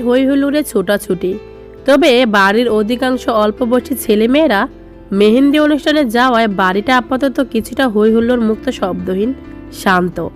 হই হুল্লোড়ে ছোটাছুটি। তবে বাড়ির অধিকাংশ অল্প বয়সী ছেলেমেয়েরা মেহেন্দি অনুষ্ঠানে যাওয়ায় বাড়িটা আপাতত কিছুটা হই হুল্লোড় মুক্ত শব্দহীন, শান্ত।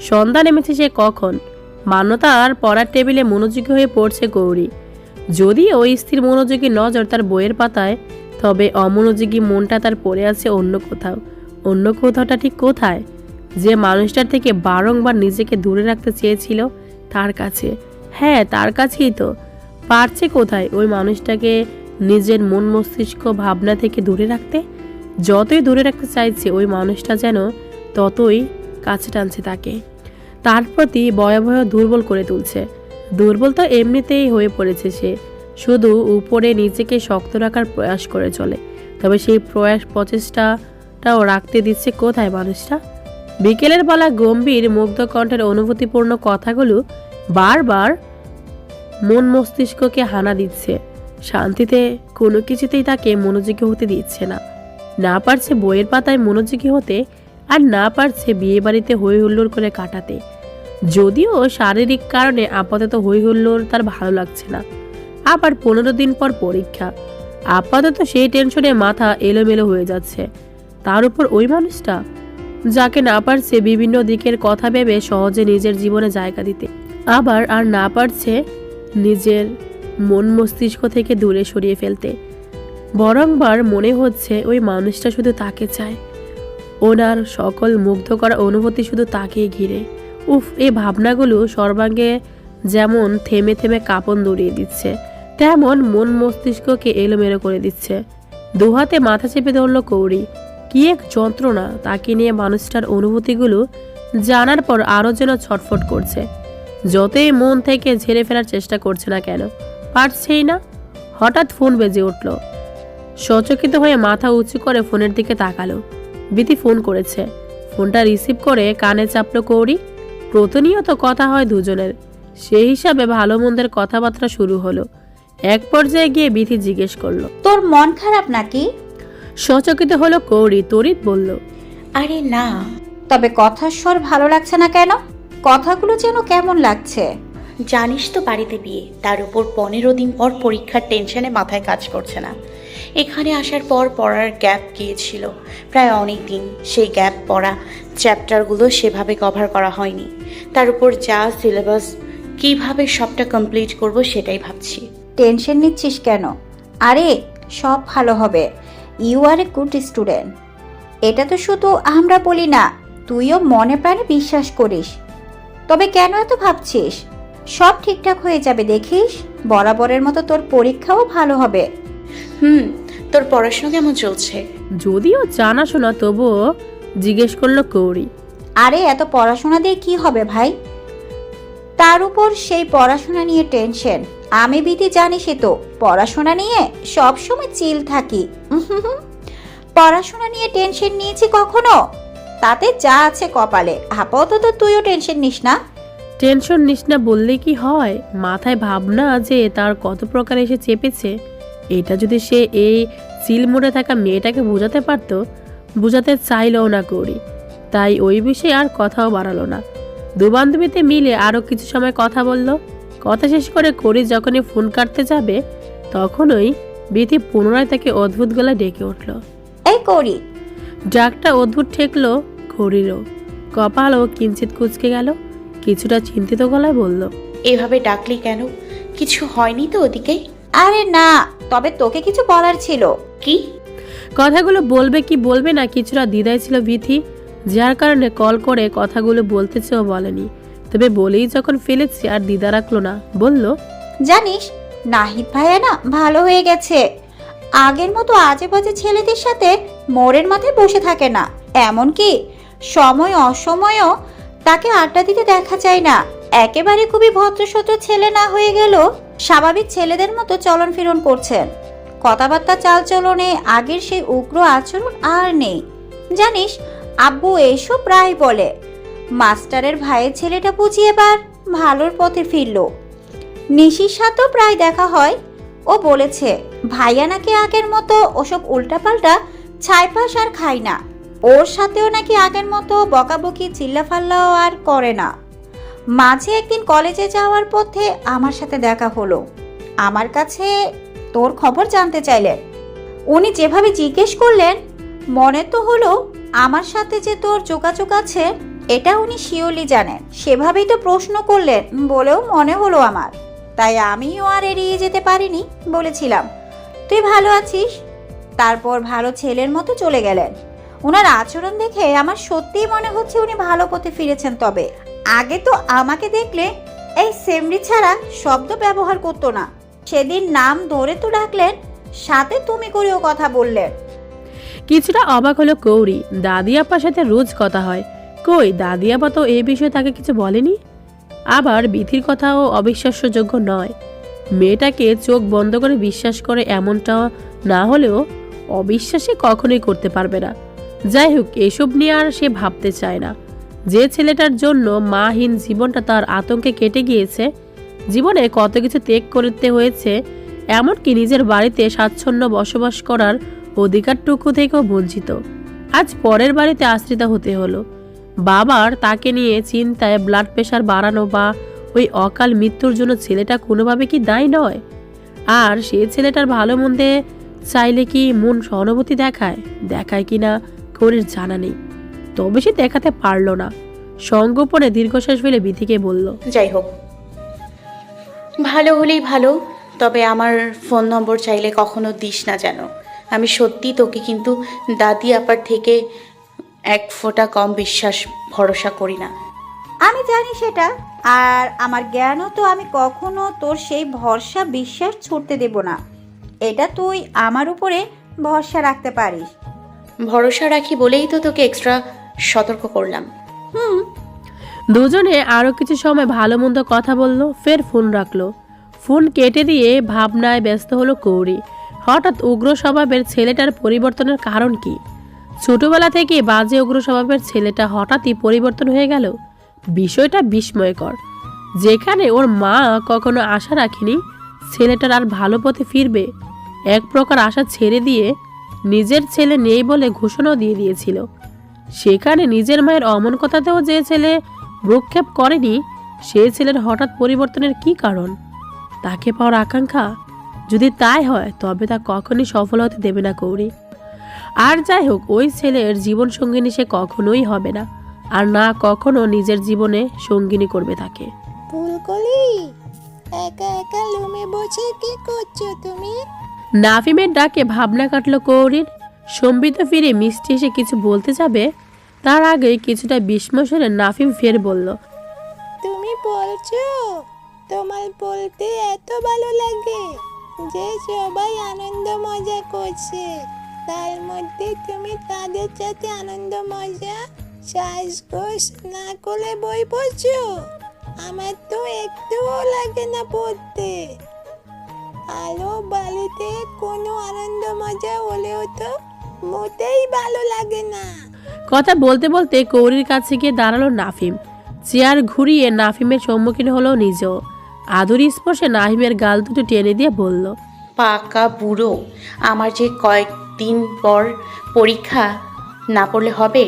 সন্ধ্যা নেমেছে সে কখন? মান্যতার পড়ার টেবিলে মনোযোগী হয়ে পড়ছে গৌরী। যদি ওই স্থির মনোযোগী নজর তার বইয়ের পাতায়, তবে অমনোযোগী মনটা তার পড়ে আছে অন্য কোথাও। অন্য কোথাওটা ঠিক কোথায়? যে মানুষটার থেকে বারংবার নিজেকে দূরে রাখতে চেয়েছিল, তার কাছে। হ্যাঁ তার কাছেই তো। পারছে কোথায় ওই মানুষটাকে নিজের মন মস্তিষ্ক ভাবনা থেকে দূরে রাখতে? যতই দূরে রাখতে চাইছে ওই মানুষটা যেন ততই কাছে টানছে তাকে। তার প্রতি ভয়াবহ দুর্বল করে তুলছে। দুর্বল তো এমনিতেই হয়ে পড়েছে সে। শুধু উপরে নিজেকে শক্ত রাখার প্রয়াস করে চলে। তবে সেই প্রয়াস প্রচেষ্টাটাও রাখতে দিচ্ছে কোথায় মানুষটা? বিকেলের বেলা গম্ভীর মুগ্ধ কণ্ঠের অনুভূতিপূর্ণ কথাগুলো বারবার মন মস্তিষ্ককে হানা দিচ্ছে। শান্তিতে কোনো কিছুতেই তাকে মনোযোগী হতে দিচ্ছে না। না পারছে বইয়ের পাতায় মনোযোগী হতে আর না পারছে বিয়ে বাড়িতে হই হুল্লোড় করে কাটাতে। যদিও শারীরিক কারণে আপাতত হই হুল্লোড় তার ভালো লাগছে না। আবার পনেরো দিন পর পরীক্ষা। আপাতত সেই টেনশনে মাথা এলোমেলো হয়ে যাচ্ছে। তার উপর ওই মানুষটা, যাকে না পারছে বিভিন্ন দিকের কথা ভেবে সহজে নিজের জীবনে জায়গা দিতে। আবার আর না পারছে নিজের মন মস্তিষ্ক থেকে দূরে সরিয়ে ফেলতে। বরংবার মনে হচ্ছে ওই মানুষটা শুধু তাকে চায়। ওনার সকল মুগ্ধ করা অনুভূতি শুধু তাকেই ঘিরে। উফ এই ভাবনাগুলো সর্বাঙ্গে যেমন থেমে থেমে কাঁপন দড়িয়ে দিচ্ছে, তেমন মন মস্তিষ্ককে এলোমেলো করে দিচ্ছে। দুহাতে মাথা চেপে ধরল কৌড়ি। কি এক যন্ত্রণা তাকে নিয়ে মানুষটার অনুভূতিগুলো জানার পর আরও যেন ছটফট করছে। যতই মন থেকে ঝেড়ে ফেলার চেষ্টা করছে না কেন পারছেই না। হঠাৎ ফোন বেজে উঠল। সচকিত হয়ে মাথা উঁচু করে ফোনের দিকে তাকালো। বিতি ফোন করেছে। ফোনটা রিসিভ করে কানে চাপল কৌড়ি। প্রতিনিয়ত কথা হয় দুজনের। সেই হিসাবে ভালো মন্দের কথাবার্তা শুরু হলো। এক পর্যায়ে গিয়ে বিথি জিজ্ঞেস করল তোর মন খারাপ নাকি? সচকিত হলো কৌড়ি। তরিত বলল আরে না তবে কথার স্বর ভালো লাগছে না কেন? কথাগুলো যেন কেমন লাগছে? জানিস তো বাড়িতে বিয়ে তার উপর পনেরো দিন পর পরীক্ষার টেনশনে মাথায় কাজ করছে না। এখানে আসার পর পড়ার গ্যাপ গিয়েছিল প্রায় অনেক দিন সেই গ্যাপ পড়া চ্যাপ্টারগুলো সেভাবে কভার করা হয়নি। তার উপর যা সিলেবাস কীভাবে সবটা কমপ্লিট করব সেটাই ভাবছি। টেনশন নিচ্ছিস কেন? আরে সব ভালো হবে। You are a good student এটা তো শুধু আমরা বলি না তুইও মনে প্রাণে বিশ্বাস করিস। তবে কেন এত ভাবছিস? সব ঠিকঠাক হয়ে যাবে দেখিস? বরাবরের মতো তোর পরীক্ষাও ভালো হবে। হুম তোর পড়াশোনা কেমন চলছে? যদিও জানাশোনা তবুও জিজ্ঞেস করল কৌরি আরে এত পড়াশোনা দিয়ে কি হবে ভাই? তার উপর সেই পড়াশোনা নিয়ে টেনশন। আমি বিধি জানিসই তো। পড়াশোনা নিয়ে সবসময় চিল থাকি। পড়াশোনা নিয়ে টেনশন নিয়েছি কখনো? তাতে যা আছে কপালে। আপাতত তুইও টেনশন নিস না। টেনশন নিস না বললে কি হয়? মাথায় ভাবনা যে তার কত প্রকার এসে চেপেছে। এটা যদি সে এই সিল মোড়ে থাকা মেয়েটাকে বোঝাতে পারতো বোঝাতে চাইলেও না করি তাই ওই বিষয়ে আর কথাও বাড়ালো না। দু বান্ধবীতে মিলে আরও কিছু সময় কথা বলল। কথা শেষ করে করি যখনই ফোন কাটতে যাবে তখনই বিথি পুনরায় তাকে অদ্ভুত গলায় ডেকে উঠল। এই করি ডাকটা অদ্ভুত ঠেকলো ঘড়িরও কপালও কিঞ্চিত কুচকে গেল কিছুটা চিন্তিত গলায় বলল এভাবে ডাকলি কেন? কিছু হয়নি তো ওদিকে? আরে না তবে তোকে কিছু বলার ছিল। কি? কথাগুলো বলবে কি বলবে না কিছুটা দ্বিধায় ছিল বিথি যার কারণে কল করে কথাগুলো বলতে চেয়েও বলেনি। তবে বলেই যখন ফেলেছি আর দিদা রাখল না বলল জানিস নাহিদ ভাইয়া না ভালো হয়ে গেছে। আগের মতো আজে বাজে ছেলেদের সাথে মোড়ের মাথায় বসে থাকে না। এমনকি সময় অসময়েও তাকে আড্ডা দিতে দেখা যায় না। একেবারে খুবই ভদ্রসত্র ছেলে না হয়ে গেল স্বাভাবিক ছেলেদের মতো চলন ফিরন করছেন। কথাবার্তা চালচলনে আগের সেই উগ্র আচরণ আর নেই। জানিস, আব্বু এসব প্রায় বলে, মাস্টারের ভাইয়ের ছেলেটা বুঝি এবার ভালোর পথে ফিরল। নিশির সাথেও প্রায় দেখা হয়। ও বলেছে, ভাইয়া নাকি আগের মতো ওসব উল্টাপাল্টা ছাইপাস আর খায় না। ওর সাথেও নাকি আগের মতো বকাবকি, চিল্লাফাল্লাও আর করে না। মাঝে একদিন কলেজে যাওয়ার পথে আমার সাথে দেখা হলো। আমার কাছে তোর খবর জানতে চাইলেন। উনি যেভাবে জিজ্ঞেস করলেন, মনে তো হলো আমার সাথে যে তোর যোগাযোগ আছে, এটা উনি শিওলি জানেন। সেভাবেই তো প্রশ্ন করলেন বলেও মনে হলো আমার। তাই আমিও আর এড়িয়ে যেতে পারিনি বলেছিলাম। তুই ভালো আছিস? তারপর ভালো ছেলের মতো চলে গেলেন। ওনার আচরণ দেখে আমার সত্যিই মনে হচ্ছে উনি ভালো পথে ফিরেছেন তবে। আগে তো আমাকে দেখলে এই সেমরি ছাড়া শব্দ ব্যবহার করতো না। সেদিন নাম ধরে তো ডাকলেন, সাথে তুমি করেও কথা বললেন। কিছুটা অবাক হলো কৌরি। দাদি আপার সাথে রোজ কথা হয়। কই, দাদি আপা তো এই বিষয়ে তাকে কিছু বলেনি? আবার বিধির কথাও অবিশ্বাস্যযোগ্য নয়। মেয়েটাকে চোখ বন্ধ করে বিশ্বাস করে এমনটা না হলেও অবিশ্বাসী কখনোই করতে পারবে না। যাই হোক, এসব নিয়ে আর সে ভাবতে চায় না। যে ছেলেটার জন্য মাহীন জীবনটা তার আতঙ্কে কেটে গিয়েছে, জীবনে কত কিছু ত্যাগ করতে হয়েছে, এমনকি নিজের বাড়িতে স্বাচ্ছন্দ্য বসবাস করার অধিকারটুকু থেকেও বঞ্চিত। আজ পরের বাড়িতে আশ্রিত হতে হলো। বাবার তাকে নিয়ে চিন্তায় ব্লাড প্রেশার বাড়ানো বা ওই অকাল মৃত্যুর জন্য ছেলেটা কোনোভাবে কি দায়ী নয়? আর সে ছেলেটার ভালো মন্দে চাইলে কি মন সহানুভূতি দেখায়? দেখায় কি না? করির জানা নেই। তবে সে দেখাতে পারল না। সঙ্গোপনে দীর্ঘশ্বাস ফেলে বিধিকে বলল যাই হোক। ভালো হলেই ভালো তবে আমার ফোন নম্বর চাইলে কখনো দিস না যেন। আমি সত্যি তোকে কিন্তু দাদি আপার থেকে এক ফোঁটা কম বিশ্বাস ভরসা করি না। আমি জানি সেটা আর আমার জ্ঞানও তো আমি কখনো তোর সেই ভরসা বিশ্বাস ছুটতে দেব না। এটা তুই আমার উপরে ভরসা রাখতে পারিস। ভরসা রাখি বলেই তো তোকে এক্সট্রা সতর্ক করলাম। হুম। দুজনে আরও কিছু সময় ভালো মন্দ কথা বলল ফের ফোন রাখল। ফোন কেটে দিয়ে ভাবনায় ব্যস্ত হলো কৌরি হঠাৎ উগ্র স্বভাবের ছেলেটার পরিবর্তনের কারণ কি? ছোটবেলা থেকে বাজে উগ্র স্বভাবের ছেলেটা হঠাৎই পরিবর্তন হয়ে গেল? বিষয়টা বিস্ময়কর। যেখানে ওর মা কখনো আশা রাখেনি ছেলেটার আর ভালো পথে ফিরবে? এক প্রকার আশা ছেড়ে দিয়ে নিজের ছেলে নেই বলে ঘোষণাও দিয়ে দিয়েছিল। সেখানে নিজের মায়ের অমন কথাতেও যে ছেলে ভ্রুক্ষেপ করেনি, সে ছেলের হঠাৎ পরিবর্তনের কি কারণ? তাকে পাওয়ার আকাঙ্ক্ষা যদি তাই হয়, তবে তা কখনই সফল হতে দেবে না কৌরি। আর যাই হোক, ওই ছেলের জীবন সঙ্গিনী সে কখনোই হবে না, আর না কখনো নিজের জীবনে সঙ্গিনী করবে তাকে। ফুলকলি, একা একা লুমে বসে কি করছ তুমি? নাফিমের ডাকে ভাবনা কাটল কৌরির। সম্বিত ফিরে মিষ্টি এসে কিছু বলতে যাবে, তার আগে কিছুটা বিস্ময় নাফিম ফের বলল, তুমি বলছো, তোমার বলতে এত ভালো লাগে যে সবাই আনন্দ মজা করছে। তার মধ্যে তুমি তাদের সাথে আনন্দ মজা শ্বাসকোষ না করে বই পড়ছো? আমার তো একটুও লাগে না পড়তে। আলো বালিতে কোনো আনন্দ মজা হলেও তো মোটেই ভালো লাগে না। কথা বলতে বলতে কৌরির কাছে গিয়ে দাঁড়াল নাফিম। চেয়ার ঘুরিয়ে নাফিমের সম্মুখীন হলো নিজেও। আদুরি স্পর্শে নাহিমের গাল দুটো টেনে দিয়ে বলল পাকা বুড়ো আমার যে কয়েকদিন পর পরীক্ষা না পড়লে হবে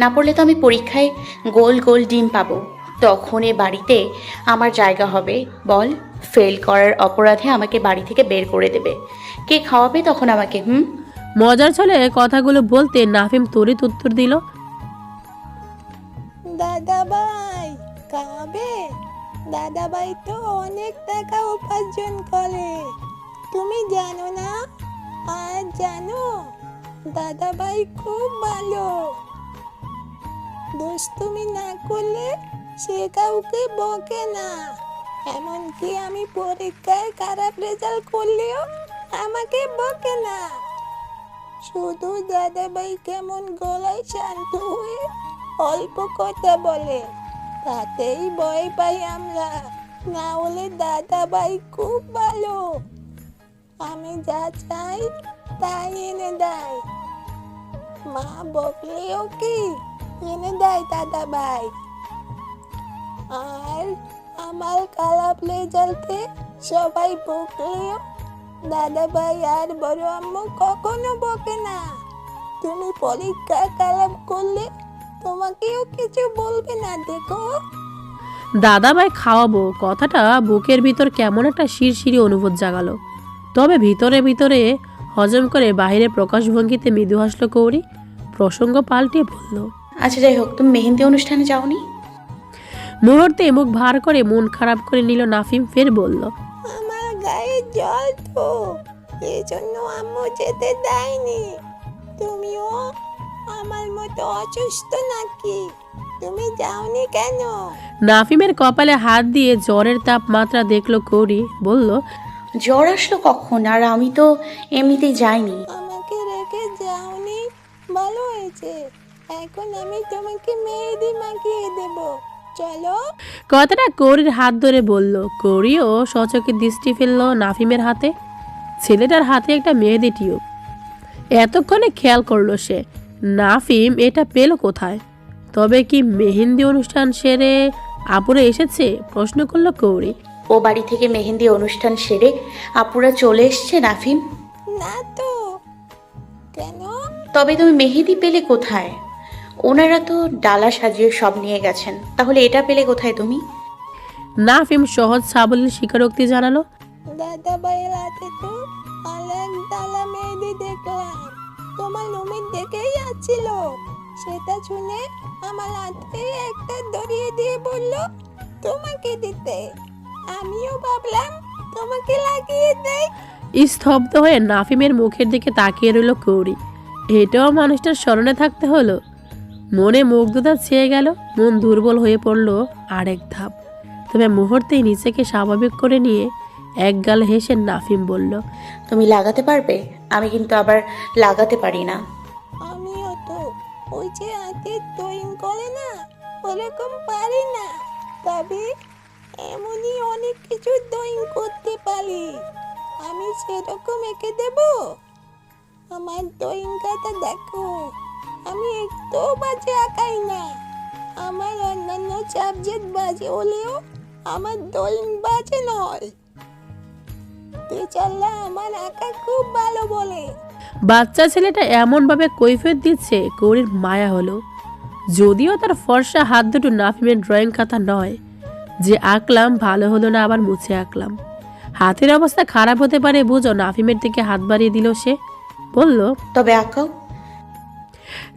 না পড়লে তো আমি পরীক্ষায় গোল গোল ডিম পাবো। তখন এ বাড়িতে আমার জায়গা হবে বল। ফেল করার অপরাধে আমাকে বাড়ি থেকে বের করে দেবে। কে খাওয়াবে তখন আমাকে হুম? মজার ছলে কথাগুলো বলতে নাফিম তড়িৎ উত্তর দিল দাদা ভাই খাবে দাদা ভাই তো অনেক টাকা উপার্জন করে। তুমি জানো না? আর জানো? দাদা ভাই খুব ভালো। দুষ্টুমি না করলে সে কাউকে বকে না। এমনকি আমি পরীক্ষায় খারাপ রেজাল্ট করলেও আমাকে বকে না? শুধু দাদাভাই কেমন গলায় শান্ত হয়ে অল্প কথা বলে, তাতেই ভয় পাই আমরা। না হলে দাদাভাই খুব ভালো। আমি যা চাই তাই এনে দেয়। মা বকলেও কি? এনে দেয় দাদাভাই। আর আমার কালাপ খারাপ রেজাল্টে সবাই বকলেও দাদা ভাই আর বড় আম্মু কখনো বকে না। তুমি পরীক্ষা খারাপ করলে তোমাকেও কিছু বলবে না দেখো। দাদাভাই খাওয়াবো কথাটা বুকের ভিতর কেমন একটা শিরশিরি অনুভূত জাগালো। তবে ভিতরে ভিতরে হজম করে বাইরে প্রকাশভঙ্গিতে মৃদু হাসলো কৌরি প্রসঙ্গ পাল্টে বলল আচ্ছা যাই হোক তুমি মেহেন্দি অনুষ্ঠানে যাওনি? মুহূর্তে মুখ ভার করে মন খারাপ করে নিল নাফিম ফের বলল আমার গায়ে জল তো এই জন্য আম্মু যেতে দেয়নি। তুমিও আমার মতো অসুস্থ নাকি? তুমি যাওনি কেন? নাফিমের কপালে হাত দিয়ে জ্বরের তাপমাত্রা দেখল কৌরি বলল জ্বর আসলো কখন? আর আমি তো এমনিতেই যাইনি। আমাকে রেখে যাওনি ভালো হয়েছে। এখন আমি তোমাকে মেহেদি মাখিয়ে দেব। চলো। কথাটা কৌরির হাত ধরে বলল। কৌরিও সচকে দৃষ্টি ফেলল নাফিমের হাতে। ছেলেটার হাতে একটা মেহেদি টিউব। এতক্ষণে খেয়াল করল সে নাফিম এটা পেল কোথায়? তবে কি মেহেন্দি অনুষ্ঠান সেরে আপুরে এসেছে? প্রশ্ন করল কৌরি। ও বাড়ি থেকে মেহেন্দি অনুষ্ঠান সেরে আপুরা চলে এসছে নাফিম? না তো। কেন? তবে তুমি মেহেদি পেলে কোথায়? ওনারা তো ডালা সাজিয়ে সব নিয়ে গেছেন। তাহলে এটা পেলে কোথায় তুমি? নাফিম সহজ সাবলীল স্বীকারোক্তি জানালো। দাদা ভাইয়ের হাতে তো অনেক ডালা মেহেদি দেখলাম। তোমার রুমের দেখেই যাচ্ছিল। সেটা শুনে আমার হাতে একটা ধরিয়ে দিয়ে বলল তোমাকে দিতে। আমিও ভাবলাম তোমাকে লাগিয়ে দেয় স্তব্ধ হয়ে নাফিমের মুখের দিকে তাকিয়ে রইল কৌরি এটাও মানুষটার স্মরণে থাকতে হলো। মনে মুগ্ধতা ছেয়ে গেল মন দুর্বল হয়ে পড়ল আরেক ধাপ। তবে মুহূর্তেই নিজেকে স্বাভাবিক করে নিয়ে এক গাল হেসে নাফিম বলল তুমি লাগাতে পারবে? আমি কিন্তু আবার লাগাতে পারি না। আমিও তো। ওই যে হাতে তৈন করে না ওরকম পারি না। তবে এমনই অনেক কিছু তৈন করতে পারি। আমি সেরকম এঁকে দেব? আমার তৈন কাটা দেখো। আমি বাজে আঁকাই না। আমার অন্যান্য সাবজেক্ট বাজে হলেও আমার তৈন বাজে নয়। টিচাররা আমার আঁকা খুব ভালো বলে। বাচ্চা ছেলেটা এমনভাবে কৈফিয়ত দিচ্ছে গৌরীর মায়া হলো। যদিও তার ফর্সা হাত দুটো নাফিমের ড্রয়িং খাতা নয় যে আঁকলাম ভালো হলো না আবার মুছে আঁকলাম। হাতের অবস্থা খারাপ হতে পারে বুঝো নাফিমের দিকে হাত বাড়িয়ে দিল সে। বলল তবে আঁকাও।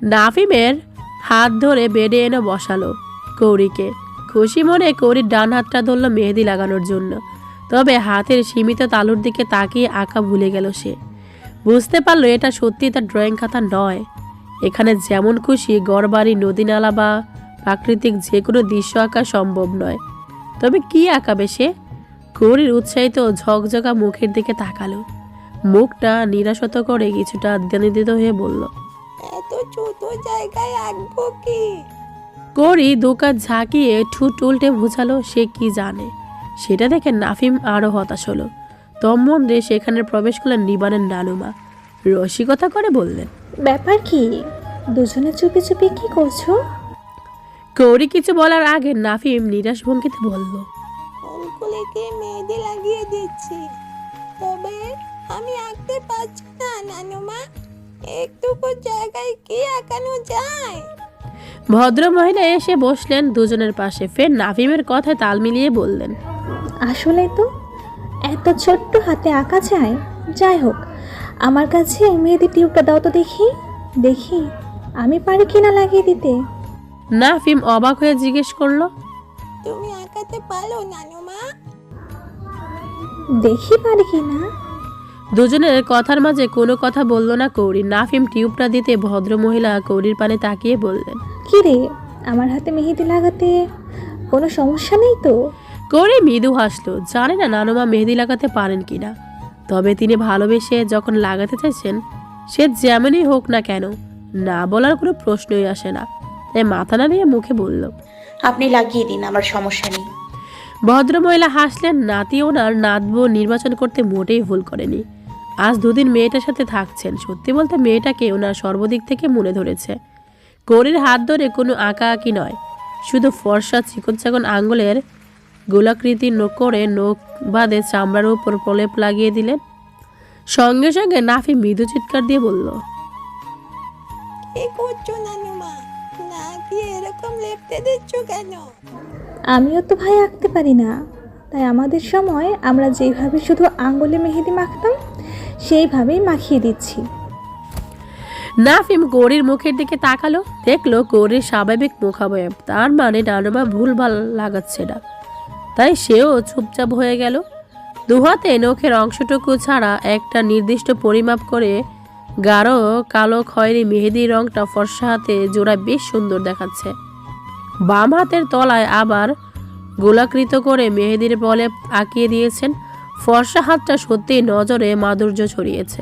নাফিমের হাত ধরে বেডে এনে বসালো কৌরিকে। খুশি মনে কৌরির ডান হাতটা ধরল মেহেদি লাগানোর জন্য। তবে হাতের সীমিত তালুর দিকে তাকিয়ে আঁকা ভুলে গেল সে। বুঝতে পারল এটা সত্যি তার ড্রয়িং খাতা নয়। এখানে যেমন খুশি গড়বাড়ি নদী নালা বা প্রাকৃতিক যে কোনো দৃশ্য আঁকা সম্ভব নয়। তবে কি আঁকাবে সে? কৌরির উৎসাহিত ঝকঝকা মুখের দিকে তাকালো। মুখটা নিরাশত করে কিছুটা দ্বিধান্বিত হয়ে বলল এত ছোট জায়গায় আঁকবো কি? করি দোকান ঝাঁকিয়ে ঠুট উল্টে বুঝালো সে কি জানে। সেটা দেখে নাফিম আরও হতাশ হলো। তম্মন্দে সেখানে প্রবেশ করলেন নিবানের নানুমা রসিকতা করে বললেন ব্যাপার কি? দুজনে চুপি চুপি কি করছ? কৌরি কিছু বলার আগে নাফিম নিরাশ ভঙ্গিতে বলল ফুলগুলিকে মেহেদি লাগিয়ে দিচ্ছি। তবে আমি আঁকতে পারছি না নানুমা। একটুকু জায়গায় কি আঁকানো যায়? ভদ্র মহিলা এসে বসলেন দুজনের পাশে। ফের নাফিমের কথায় তাল মিলিয়ে বললেন আসলে তো এত ছোট্ট হাতে আঁকা যায়? যাই হোক আমার কাছে মেহেদি টিউবটা দাও তো দেখি। দেখি আমি পারি কিনা লাগিয়ে দিতে? নাফিম অবাক হয়ে জিজ্ঞেস করল তুমি আঁকাতে পারো নানুমা? দেখি পারি কিনা? দুজনের কথার মাঝে কোনো কথা বলল না কৌরি নাফিম টিউবটা দিতে ভদ্র মহিলা কৌরির পানে তাকিয়ে বললেন কি রে আমার হাতে মেহেদি লাগাতে কোনো সমস্যা নেই তো? করে মৃদু হাসলো জানে না নানুমা মেহেদি লাগাতে পারেন কিনা তবে তিনি ভালোবেসে যখন লাগাতে চাইছেন সে যেমনই হোক না কেন না বলার কোনো প্রশ্নই আসে না। তাই মাথা না নাড়িয়ে মুখে বলল আপনি লাগিয়ে দিন আমার সমস্যা নেই। ভদ্রমহিলা হাসলেন নাতি ওনার নাতবো নির্বাচন করতে মোটেই ভুল করেনি। আজ দুদিন মেয়েটার সাথে থাকছেন। সত্যি বলতে মেয়েটাকে ওনার সর্বদিক থেকে মনে ধরেছে। করির হাত ধরে কোনো আঁকা আঁকি নয়। শুধু ফর্সা চিকন চাকন আঙ্গুলের গোলাকৃতি নোক করে নোক বাদে চামড়ার উপর প্রলেপ লাগিয়ে দিলেন। সঙ্গে সঙ্গে নাফি মৃদু চিৎকার দিয়ে বলল আমিও তো ভাই আঁকতে পারি না। তাই আমাদের সময় আমরা যেভাবে শুধু আঙ্গুলে মেহেদি মাখতাম, সেইভাবেই মাখিয়ে দিচ্ছি। নাফিম গৌরীর মুখের দিকে তাকালো, দেখল গৌরীর স্বাভাবিক মুখাবয়ব, তার মানে নানুমা ভুল ভালো লাগাচ্ছে না। তাই সেও চুপচাপ হয়ে গেল। দুহাতে নখের অংশটুকু ছাড়া একটা নির্দিষ্ট পরিমাপ করে গাঢ় কালো খয়েরি মেহেদি রংটা ফর্সা হাতে জোড়া বেশ সুন্দর দেখাচ্ছে। বাম হাতের তলায় আবার গোলাকৃত করে মেহেদির বলে আঁকিয়ে দিয়েছেন। ফর্সা হাতটা সত্যিই নজরে মাধুর্য ছড়িয়েছে।